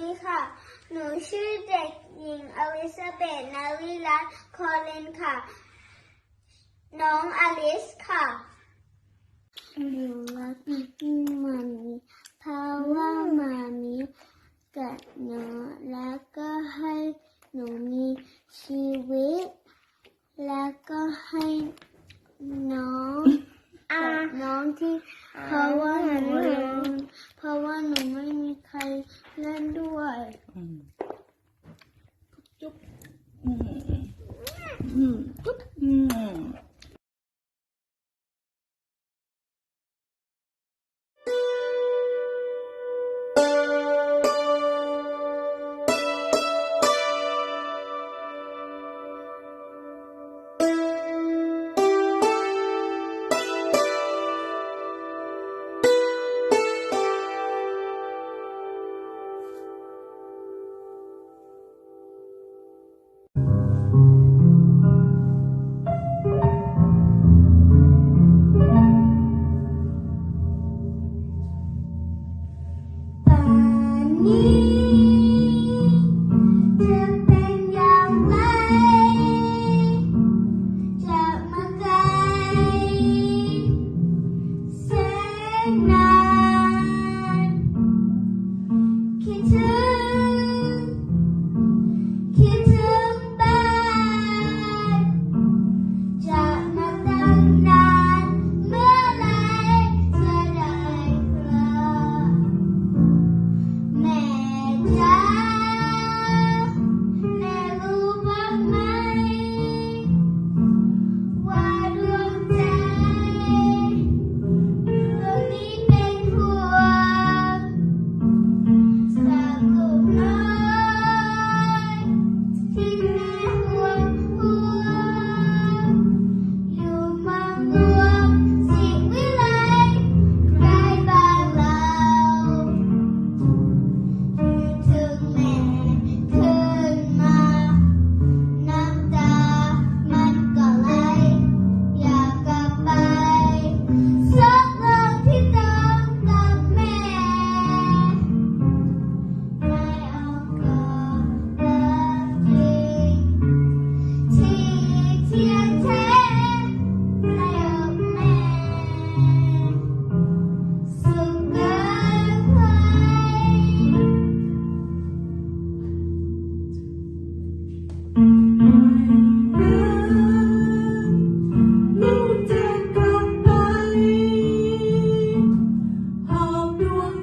ดีค่ะ หนูชื่อเด็กหญิงอลิซาเบธนาวิรัตคอเลนค่ะ น้องอลิสค่ะ หนูรักมากินมามีเพราะว่ามามีกับหนูแล้วก็ให้หนูมีชีวิต แล้วก็ให้น้อง น้องที่เพราะว่าหนู เล่นด้วย อืม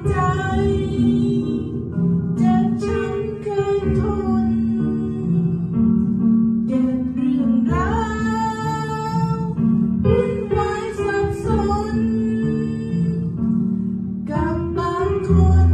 ใจ เจ็บช้ำเกิทน เก็บเรื่องราววุ่นวายสับสน กับบางคน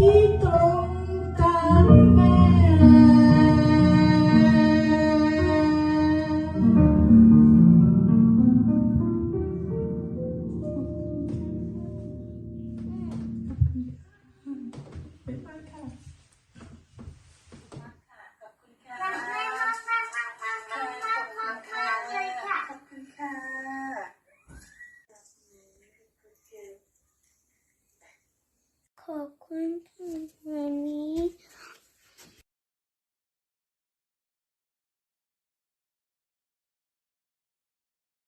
Bye.